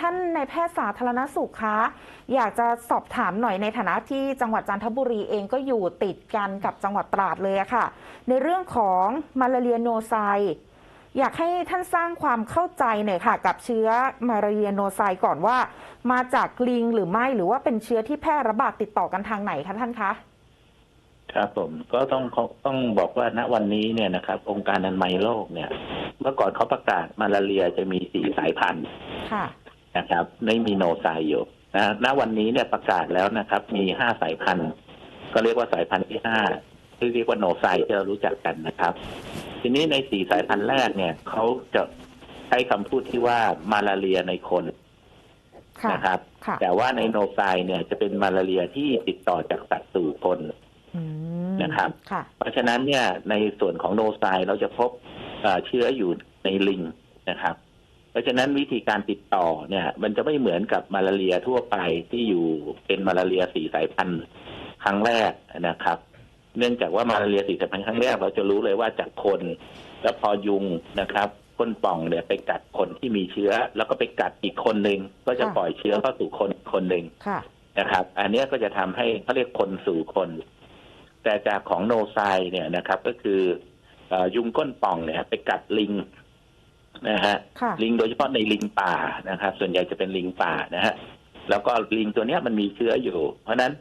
ท่านในายแพทย์สาธารณสุขคะอยากจะสอบถามหน่อยในฐานะที่จังหวัดจันทบุรีเองก็อยู่ติดกันกับจังหวัดตราดเลยอะค่ะ ในเรื่องของมาลาเรียโนไซอยากให้ท่านสร้างความเข้าใจหน่อยค่ะ กับเชื้อมาลาเรียโนไซก่อนว่า มาจากลิงหรือไม่หรือว่าเป็นเชื้อที่แพร่ระบาดติดต่อกันทางไหนคะท่านคะครับผมก็ต้องต้องบอกว่าณวันนี้เนี่ยนะครับ องค์การอนามัยโลกเนี่ย เมื่อก่อนเขาประกาศมาลาเรียจะมีสี่สายพันธุ์ค่ะ นะครับไม่มีโนไซอยู่นะณวันนี้เนี่ยประกาศแล้วนะครับ มีห้าสายพันธุ์ ก็เรียกว่าสายพันธุ์ที่ห้าที่เรียกว่าโนไซที่เรารู้จักกันนะครับ ทีนี้ในสี่สายพันธุ์แรกเนี่ยเขาจะใช้คำพูดที่ว่ามาลาเรียในคนค่ะนะครับค่ะแต่ว่าในโนไซเนี่ยจะเป็นมาลาเรียที่ติดต่อจากสัตว์สู่คนอืมนะครับค่ะเพราะฉะนั้นเนี่ยในส่วนของโนไซเราจะพบเอ่อเชื้ออยู่ในลิงนะครับ เพราะฉะนั้นวิธีการติดต่อเนี่ย มันจะไม่เหมือนกับมาลาเรียทั่วไปที่อยู่เป็นมาลาเรียสี่สายพันธุ์ครั้งแรกนะครับ เนื่องจากว่ามาลาเรียสี่สายพันธุ์ครั้งแรก เราจะรู้เลยว่าจากคน แล้วพอยุงนะครับก้นป่องเนี่ยไปกัดคนที่มีเชื้อ แล้วก็ไปกัดอีกคนหนึ่งก็จะค่ะปล่อยเชื้อเข้าสู่คนอีกคนหนึ่งค่ะนะครับ อันเนี้ยก็จะทำให้เขาเรียกคนสู่คน แต่จากของโนไซเนี่ยนะครับ ก็คือเออยุงก้นป่องเนี่ย ไปกัดลิง นะฮะค่ะลิงโดยเฉพาะในลิงป่านะครับส่วนใหญ่จะเป็นลิงป่านะฮะแล้วก็ลิงตัวเนี้ยมันมีเชื้ออยู่ เพราะฉะนั้น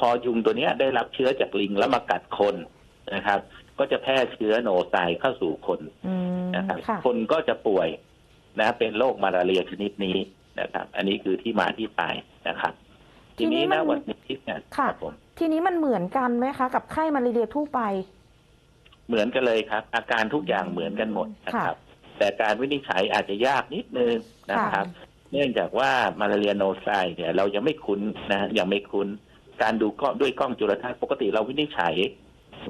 พอยุงตัวเนี้ยได้รับเชื้อจากลิงแล้วมากัดคนนะครับ ก็จะแพร่เชื้อโนไซเข้าสู่คนอืมนะครับค่ะคนก็จะป่วยนะเป็นโรคมาลาเรียชนิดนี้นะครับ อันนี้คือที่มาที่ไปนะครับ ทีทีนี้นี้มันนะวันนี้เนี่ยค่ะรับผมทีนี้มันเหมือนกันไหมคะ กับไข้มาลาเรียทั่วไป เหมือนกันเลยครับ อาการทุกอย่างเหมือนกันหมดนะครับ แต่การวินิจฉัยอาจจะยากนิดนึงนะครับ เนื่องจากว่ามาลาเรียโนไซเนี่ยเรายังไม่คุ้นนะยังไม่คุ้น การดูก็ด้วยกล้องจุลทรรศน์ปกติเราวินิจฉัย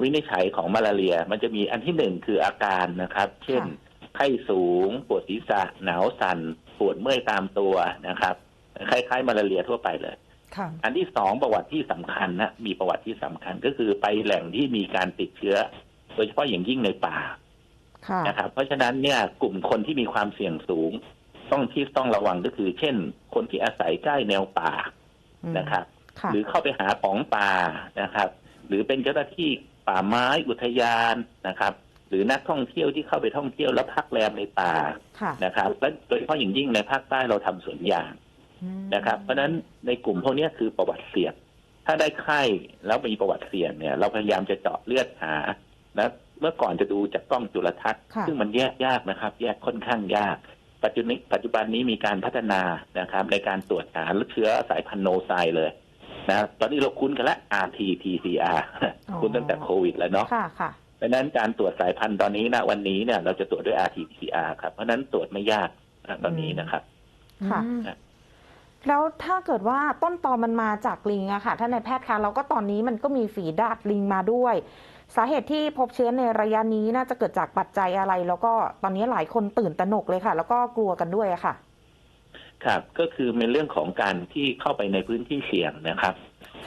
วินิจฉัยของมาลาเรีย มันจะมีอันที่หนึ่งคืออาการนะครับ เช่น ไข้สูง ปวดศีรษะ หนาวสั่น ปวดเมื่อยตามตัวนะครับ คล้ายๆ มาลาเรียทั่วไปเลยค่ะอันที่สองประวัติที่สำคัญนะมีประวัติที่สำคัญก็คือไปแหล่งที่มีการติดเชื้อ โดยเฉพาะอย่างยิ่งในป่าค่ะ นะครับเพราะฉะนั้นเนี่ยกลุ่มคนที่มีความเสี่ยงสูง ต้องที่ต้องระวังก็คือ เช่น คนที่อาศัยใกล้แนวป่าอืมนะครับค่ะหรือเข้าไปหาของป่านะครับ หรือเป็นเจ้าหน้าที่ป่าไม้อุทยานนะครับ หรือนักท่องเที่ยวที่เข้าไปท่องเที่ยวแล้วพักแรมในป่าค่ะนะครับและโดยเฉพาะอย่างยิ่งในภาคใต้เราทำสวนยางอืมนะครับ เพราะฉะนั้นในกลุ่มพวกเนี้ยคือประวัติเสี่ยงถ้าได้ไข้แล้วมีประวัติเสี่ยงเนี่ย เราพยายามจะเจาะเลือดหานะ เมื่อก่อนจะดูจากกล้องจุลทรรศน์ ค่ะ ซึ่งมันแยกยากนะครับ แยกค่อนข้างยาก ปัจจุบันนี้ปัจจุบันนี้มีการพัฒนานะครับ ในการตรวจหาเชื้อสายพันธุ์โนไซเลยนะตอนนี้เราคุ้นกันแล้ว RT-PCR คุ้นตั้งแต่โควิดแล้วเนาะ ค่ะค่ะเพราะฉะนั้นการตรวจสายพันธุ์ตอนนี้นะวันนี้เนี่ยเราจะตรวจด้วย RT-PCR ครับ เพราะฉะนั้นตรวจไม่ยากนะตอนนี้นะครับ ค่ะ อืม แล้วถ้าเกิดว่าต้นตอมันมาจากลิงอะค่ะท่านนายแพทย์คะแล้วก็ตอนนี้มันก็มีฝีดาดลิงมาด้วย สาเหตุที่พบเชื้อในระยะนี้น่าจะเกิดจากปัจจัยอะไร แล้วก็ตอนนี้หลายคนตื่นตระหนกเลยค่ะ แล้วก็กลัวกันด้วยอะค่ะ ครับก็คือเป็นเรื่องของการที่เข้าไปในพื้นที่เสี่ยงนะครับ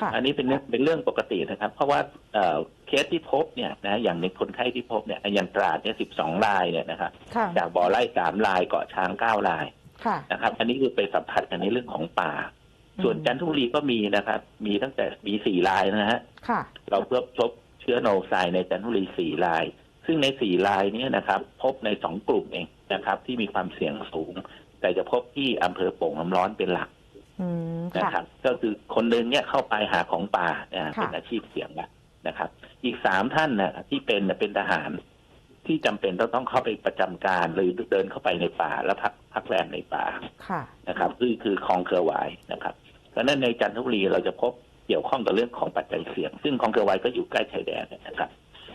ค่ะอันนี้เป็นเรื่องเป็นเรื่องปกตินะครับ เพราะว่าเอ่อเคสที่พบเนี่ยนะอย่างในคนไข้ที่พบเนี่ยอย่างตราดเนี่ยสิบสองรายเนี่ยนะครับค่ะจากบ่อไร่สามรายเกาะช้างเก้ารายค่ะ นะครับ อันนี้คือไปสัมผัสกันในเรื่องของป่าอืมส่วนจันทบุรีก็มีนะครับ มีตั้งแต่มีสี่รายนะฮะค่ะเราเพื่อพบเชื้อโนไซในจันทบุรีสี่ราย ซึ่งในสี่รายเนี้นะครับ พบในสองกลุ่มเองนะครับ ที่มีความเสี่ยงสูง แต่จะพบที่อำเภอโป่งน้ำร้อนเป็นหลักอืมนะค่ะครับ ก็คือคนหนึ่งเนี่ยเข้าไปหาของป่านะค่ะเป็นอาชีพเสี่ยงละนะครับ อีกสามท่านนะที่เป็นน่ะเป็นทหาร ที่จำเป็นต้องต้องเข้าไปประจำการหรือเดินเข้าไปในป่าแล้วพักพักแรมในป่าค่ะนะครับคือคือคลองเครือหวายนะครับเพราะฉะนั้นในจันทบุรีเราจะพบเกี่ยวข้องกับเรื่องของปัจจัยเสี่ยง ซึ่งคลองเครือหวายก็อยู่ใกล้ชายแดนนะครับ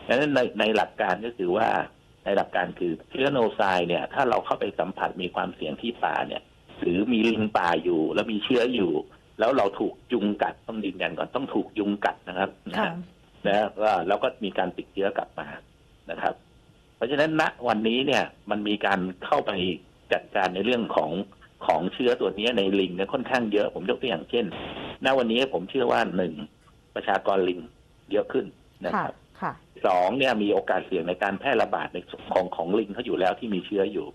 ดังนั้นในในหลักการก็คือว่าในหลักการคือเชื้อโนไซเนี่ย ถ้าเราเข้าไปสัมผัสมีความเสี่ยงที่ป่าเนี่ย หรือมีลิงป่าอยู่ แล้วมีเชื้ออยู่ แล้วเราถูกยุงกัดต้องยืนยันก่อนต้องถูกยุงกัดนะครับนะค่ะฮะนะว่าเราก็มีการติดเชื้อกลับมานะครับ เพราะฉะนั้นณวันนี้เนี่ยมันมีการเข้าไปจัดการในเรื่องของของเชื้อตัวนี้ในลิงเนี่ยค่อนข้างเยอะผมยกตัวอย่างเช่น ณวันนี้ผมเชื่อว่าหนึ่งประชากรลิงเยอะขึ้นนะค่ะครับค่ะสองเนี่ยมีโอกาสเสี่ยงในการแพร่ระบาดในของของลิงเขาอยู่แล้วที่มีเชื้ออยู่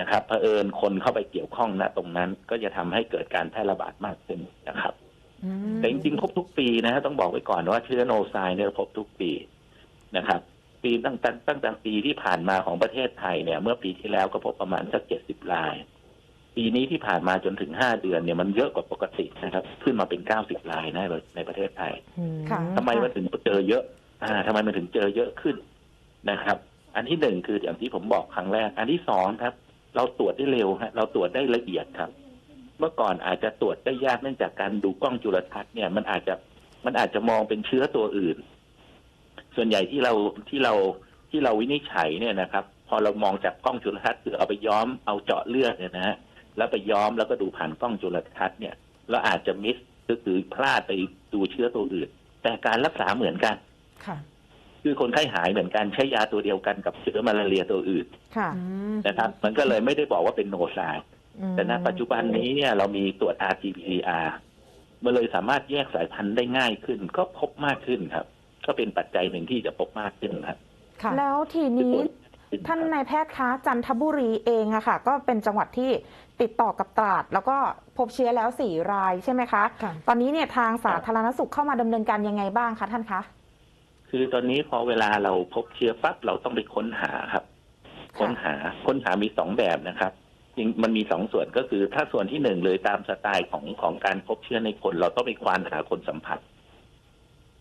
นะครับเผอิญคนเข้าไปเกี่ยวข้องณตรงนั้นก็จะทำให้เกิดการแพร่ระบาดมากขึ้นนะครับอืมแต่จริงๆพบทุกปีนะฮะต้องบอกไว้ก่อนว่าเชื้อโนไซเนี่ยพบทุกปีนะครับ ปีตั้งแต่ตั้งแต่ปีที่ผ่านมาของประเทศไทยเนี่ย เมื่อปีที่แล้วก็พบประมาณสักเจ็ดสิบราย ปีนี้ที่ผ่านมาจนถึงห้าเดือนเนี่ยมันเยอะกว่าปกตินะครับ ขึ้นมาเป็นเก้าสิบรายนะในประเทศไทยค่ะทำไมมันถึงเจอเยอะ อ่าทำไมมันถึงเจอเยอะขึ้นนะครับ อันที่หนึ่งคืออย่างที่ผมบอกครั้งแรก อันที่สองครับ เราตรวจได้เร็วฮะเราตรวจได้ละเอียดครับ เมื่อก่อนอาจจะตรวจได้ยากเนื่องจากการดูกล้องจุลทรรศน์เนี่ยมันอาจจะมันอาจจะมองเป็นเชื้อตัวอื่น ส่วนใหญ่ที่เราที่เราที่เราวินิจฉัยเนี่ยนะครับ พอเรามองจากกล้องจุลทรรศน์คือเอาไปย้อมเอาเจาะเลือดเนี่ยนะฮะแล้วไปย้อมแล้วก็ดูผ่านกล้องจุลทรรศน์เนี่ยเราอาจจะมิสก็คือพลาดไปดูเชื้อตัวอื่น แต่การรักษาเหมือนกันค่ะ คือคนไข้หายเหมือนกันใช้ยาตัวเดียวกันกับเชื้อมาลาเรียตัวอื่นค่ะนะครับ มันก็เลยไม่ได้บอกว่าเป็นโนไซด์อืมแต่ณปัจจุบันนี้เนี่ยเรามีตรวจ RT-PCR มันเลยสามารถแยกสายพันธุ์ได้ง่ายขึ้น ก็พบมากขึ้นครับ ก็เป็นปัจจัยหนึ่งที่จะพบมากขึ้นครับ ค่ะ แล้วทีนี้ท่านนายแพทย์คะจันทบุรีเองอะค่ะ ก็เป็นจังหวัดที่ติดต่อกับตราด แล้วก็พบเชื้อแล้วสี่รายใช่ไหมคะ ค่ะ ตอนนี้เนี่ยทางสาธารณสุขเข้ามาดำเนินการยังไงบ้างคะท่านคะ คือตอนนี้พอเวลาเราพบเชื้อปั๊บเราต้องไปค้นหาครับ ค้นหาค้นหามีสองแบบนะครับจริงมันมีสองส่วนก็คือ ถ้าส่วนที่หนึ่งเลยตามสไตล์ของของการพบเชื้อในคน เราต้องไปควานหาคนสัมผัส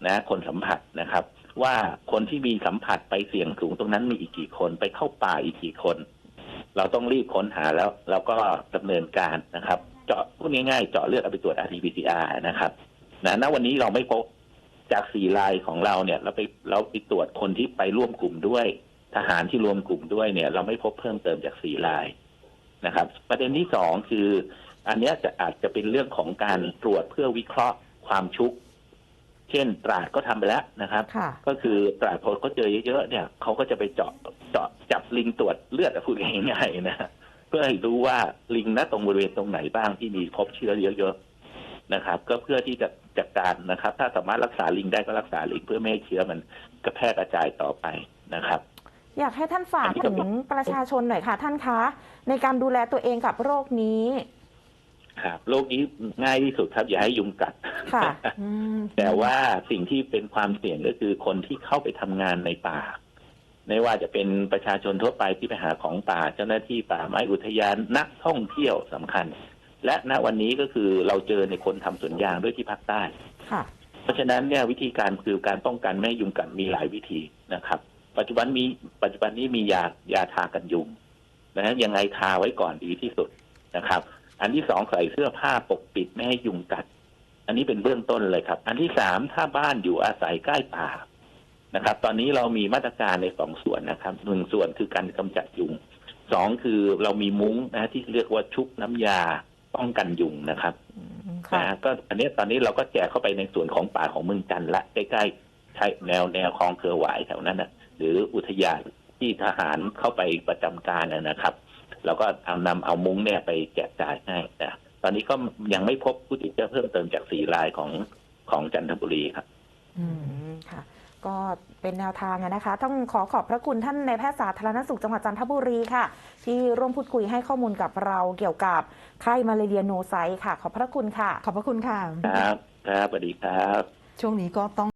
นะคนสัมผัสนะครับ ว่าคนที่มีสัมผัสไปเสี่ยงสูงตรงนั้นมีอีกกี่คนไปเข้าป่าอีกกี่คน เราต้องรีบค้นหาแล้วแล้วก็ดำเนินการนะครับ เจาะพูดง่ายๆเจาะเลือดเอาไปตรวจ RT-PCR นะครับนะณวันนี้เราไม่พบจากสี่รายของเราเนี่ย เราไปเราไปตรวจคนที่ไปร่วมกลุ่มด้วย ทหารที่รวมกลุ่มด้วยเนี่ย เราไม่พบเพิ่มเติมจากสี่รายนะครับ ประเด็นที่สองคือ อันนี้จะอาจจะเป็นเรื่องของการตรวจเพื่อวิเคราะห์ความชุก เช่นตราดก็ทำไปแล้วนะครับค่ะก็คือตราดพอเขาเจอเยอะๆเนี่ยเขาก็จะไปเจาะเจาะจับลิงตรวจเลือดอะพูดง่ายๆนะเพื่อให้รู้ว่าลิงณตรงบริเวณตรงไหนบ้างที่มีพบเชื้อเยอะๆนะครับ ก็เพื่อที่จะจัดการนะครับ ถ้าสามารถรักษาลิงได้ก็รักษาลิงเพื่อไม่ให้เชื้อมันกระแพร่กระจายต่อไปนะครับอยากให้ท่านฝากถึงประชาชนหน่อยค่ะท่านคะ ในการดูแลตัวเองกับโรคนี้ ครับโรคนี้ง่ายที่สุดครับอย่าให้ยุงกัด ค่ะอืมแต่ว่าสิ่งที่เป็นความเสี่ยงก็คือคนที่เข้าไปทำงานในป่า ไม่ว่าจะเป็นประชาชนทั่วไปที่ไปหาของป่า เจ้าหน้าที่ป่าไม้อุทยานนักท่องเที่ยวสำคัญ และณวันนี้ก็คือเราเจอในคนทำสวนยางด้วยที่ภาคใต้ ค่ะ เพราะฉะนั้นเนี่ยวิธีการคือการป้องกันไม่ให้ยุงกัดมีหลายวิธีนะครับ ปัจจุบันมีปัจจุบันนี้มียายาทากันยุงนะฮะยังไงทาไว้ก่อนดีที่สุดนะครับ อันที่สองใส่เสื้อผ้าปกปิดไม่ให้ยุงกัด อันนี้เป็นเบื้องต้นเลยครับ อันที่สามถ้าบ้านอยู่อาศัยใกล้ป่านะครับ ตอนนี้เรามีมาตรการในสองส่วนนะครับหนึ่งส่วนคือการกำจัดยุงสองคือเรามีมุ้งนะที่เรียกว่าชุบน้ำยาป้องกันยุงนะครับค่ะนะก็อันนี้ตอนนี้เราก็แจกเข้าไปในส่วนของป่าของเมืองจันทร์ละใกล้ๆใช้แนวแนวคลองเครือหวายแถวนั้นนะหรืออุทยานที่ทหารเข้าไปประจำการนะนะครับ เราก็เอานำเอามุ้งเนี่ยไปแจกจ่ายให้นะตอนนี้ก็ยังไม่พบผู้ติดเชื้อเพิ่มเติมจากสี่รายของของจันทบุรีครับ อืมค่ะ ก็เป็นแนวทางอะนะคะ ต้องขอขอบพระคุณท่านในายแพทย์สาธารณสุขจังหวัดจันทบุรีค่ะ ที่ร่วมพูดคุยให้ข้อมูลกับเราเกี่ยวกับไข้มาลาเรียโนไซต์ค่ะ ขอบพระคุณค่ะ ขอบพระคุณค่ะ ครับ ครับสวัสดีครับ ช่วงนี้ก็ต้อง